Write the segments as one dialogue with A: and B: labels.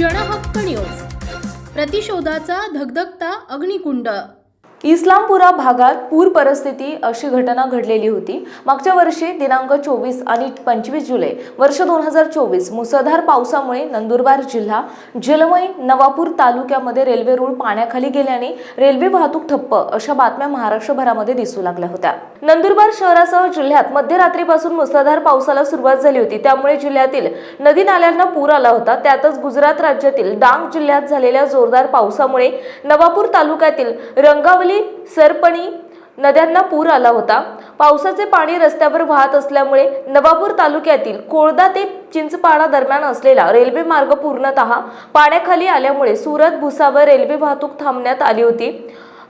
A: क्षणहक्क news. प्रतिशोधाचा धगधगता अग्निकुंड.
B: Islampura भागात पूर परिस्थिती अशी घटना घडलेली होती. मागच्या वर्षी दिनांक चोवीस आणि पंचवीस जुलै वर्ष दोन हजार चोवीस मुसळधार पावसामुळे नंदुरबार जिल्हा जलमय नवापूर तालुक्यामध्ये रेल्वे रूळ पाण्याखाली गेल्याने रेल्वे वाहतूक ठप्प अशा बातम्या महाराष्ट्रभरामध्ये दिसू लागल्या होत्या. नंदुरबार शहरासह जिल्ह्यात मध्यरात्रीपासून मुसळधार पावसाला सुरुवात झाली होती. त्यामुळे जिल्ह्यातील नदी नाल्यांना पूर आला होता. त्यातच गुजरात राज्यातील डांग जिल्ह्यात झालेल्या जोरदार पावसामुळे नवापूर तालुक्यातील रंगावली सरपणी नद्यांना पूर आला होता. पावसाचे पाणी रस्त्यावर वाहत असल्यामुळे नवापूर तालुक्यातील कोळदा ते चिंचपाडा दरम्यान असलेला रेल्वे मार्ग पूर्णतः पाण्याखाली आल्यामुळे सुरत भुसावर रेल्वे वाहतूक थांबण्यात आली होती.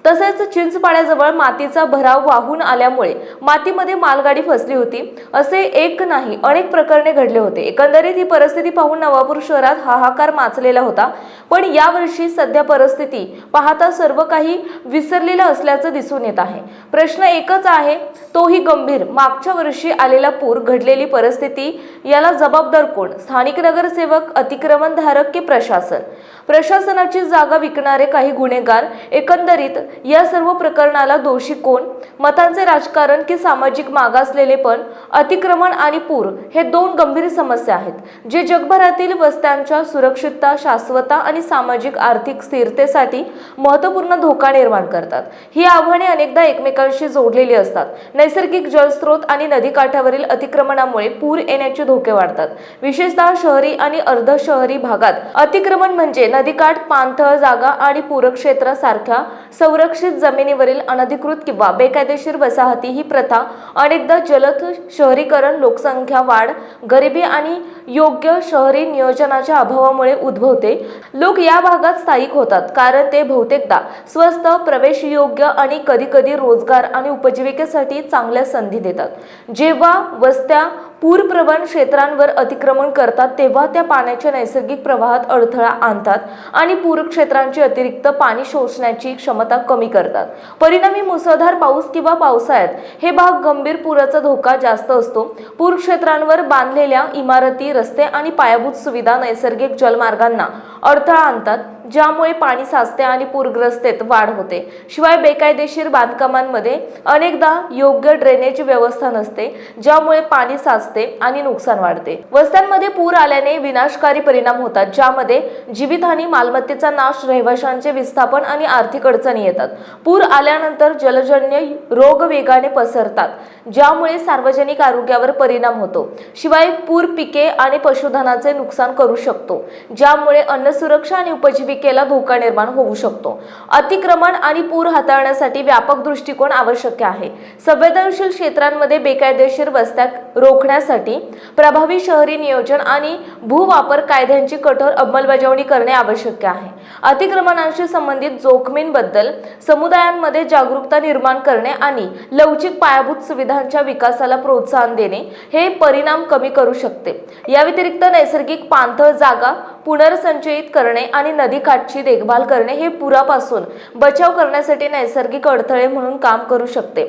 B: तसेच चिंचपाड्याजवळ मातीचा भराव वाहून आल्यामुळे मातीमध्ये मालगाडी फसली होती. असे एक नाही अनेक प्रकरणे घडले होते. एकंदरीत ही परिस्थिती पाहून नवापूर शहरात हाहाकार माचलेला होता. पण यावर्षी सध्या परिस्थिती पाहता सर्व काही विसरलेलं असल्याचं दिसून येत आहे. प्रश्न एकच आहे तोही गंभीर. मागच्या वर्षी आलेला पूर घडलेली परिस्थिती याला जबाबदार कोण? स्थानिक नगरसेवक अतिक्रमणधारक की प्रशासन? प्रशासनाची जागा विकणारे काही गुन्हेगार एकंदरीत या सर्व प्रकरणाला दोषी कोण? मतांचे राजकारण की सामाजिक मागासलेले पण? अतिक्रमण आणि पूर हे दोन गंभीर समस्या आहेत जे जगभरातील वस्त्यांच्या सुरक्षितता शाश्वता आणि सामाजिक आर्थिक स्थिरतेसाठी महत्त्वपूर्ण धोका निर्माण करतात. ही आव्हाने अनेकदा एकमेकांशी जोडलेली असतात. नैसर्गिक जलस्रोत आणि नदीकाठावरील अतिक्रमणामुळे पूर येण्याचे धोके वाढतात. विशेषतः शहरी आणि अर्ध शहरी भागात अतिक्रमण म्हणजे नदीकाठ पाणथळ जागा आणि पूरक्षेत्रासारख्या संरक्षित सुरक्षित जमिनीवरील अनधिकृत किंवा बेकायदेशीर वसाहती ही प्रथा अनेकदा जलद शहरीकरण लोकसंख्या वाढ गरिबी आणि योग्य शहरी नियोजनाच्या अभावामुळे उद्भवते. लोक या भागात स्थायिक होतात कारण ते बहुतेकदा स्वस्त प्रवेशयोग्य आणि कधीकधी रोजगार आणि उपजीविकेसाठी चांगल्या संधी देतात. जेव्हा वस्त्या पूरप्रवण क्षेत्रांवर अतिक्रमण करतात तेव्हा त्या पाण्याच्या नैसर्गिक प्रवाहात अडथळा आणतात आणि पूरक्षेत्रांची अतिरिक्त पाणी शोषण्याची क्षमता कमी करतात. परिणामी मुसळधार पाऊस किंवा पावसाळ्यात हे भाग गंभीर पुराचा धोका जास्त असतो. पूर क्षेत्रांवर बांधलेल्या इमारती रस्ते आणि पायाभूत सुविधा नैसर्गिक जलमार्गांना अडथळा आणतात. ज्यामुळे पाणी साचते आणि पूरग्रस्तेत वाढ होते. शिवाय बेकायदेशीर बांधकामांमध्ये अनेकदा योग्य ड्रेनेज व्यवस्था नसते ज्यामुळे पाणी साचते आणि नुकसान वाढते. वस्त्यांमध्ये पूर आल्याने विनाशकारी परिणाम होतात ज्यामध्ये जीवितहानी मालमत्तेचा नाश रहिवाशांचे विस्थापन आणि आर्थिक अडचणी येतात. पूर आल्यानंतर जलजन्य रोग वेगाने पसरतात ज्यामुळे सार्वजनिक आरोग्यावर परिणाम होतो. शिवाय पूर पिके आणि पशुधनाचे नुकसान करू शकतो ज्यामुळे अन्न सुरक्षा आणि भूमिकेला धोका निर्माण होऊ शकतो. अतिक्रमण आणि पूर हाताळण्यासाठी व्यापक दृष्टिकोन आवश्यक आहे. संवेदनशील क्षेत्रांमध्ये बेकायदेशीर वस्त्या रोखण्यासाठी प्रभावी शहरी नियोजन आणि भूवापर कायद्यांची कठोर अंमलबजावणी करणे आवश्यक आहे. अतिक्रमणांशी संबंधित जोखमींबद्दल समुदायांमध्ये जागरूकता निर्माण करणे आणि लवचिक पायाभूत सुविधांच्या विकासाला प्रोत्साहन देणे हे परिणाम कमी करू शकते. या व्यतिरिक्त नैसर्गिक पाणथळ जागा पुनर्संचयित करणे आणि नदी नदीकाठची देखभाल करणे हे पुरापासून बचाव करण्यासाठी नैसर्गिक अडथळे म्हणून काम करू शकते.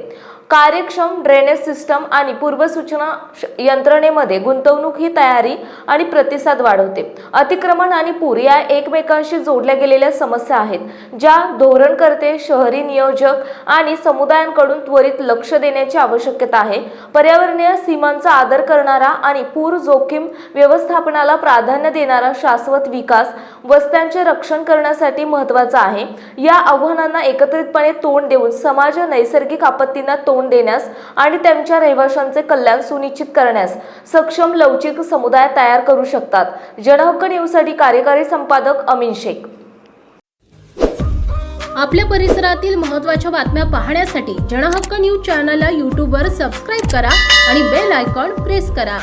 B: कार्यक्षम ड्रेनेज सिस्टम आणि पूर्वसूचना श- यंत्रणेमध्ये गुंतवणूक ही तयारी आणि प्रतिसाद वाढवते. अतिक्रमण आणि पूर या एकमेकांशी जोडल्या गेलेल्या समस्या आहेत ज्या धोरणकर्ते शहरी नियोजक आणि समुदायांकडून त्वरित लक्ष देण्याची आवश्यकता आहे. पर्यावरणीय सीमांचा आदर करणारा आणि पूर जोखीम व्यवस्थापनाला प्राधान्य देणारा शाश्वत विकास वस्त्यांचे रक्षण करण्यासाठी महत्त्वाचा आहे. या आव्हानांना एकत्रितपणे तोंड देऊन समाज नैसर्गिक आपत्तींना तोंड देण्यास आणि त्यांच्या रहिवाशांचे कल्याण सुनिश्चित करण्यास सक्षम लवचिक समुदाय तयार करू शकतात. जनहक्क न्यूजसाठी कार्यकारी संपादक अमीन शेख.
A: आपल्या परिसरातील महत्त्वाच्या बातम्या पाहण्यासाठी जनहक्क न्यूज चॅनलला यूट्यूबवर सबस्क्राईब करा आणि बेल आयकॉन प्रेस करा.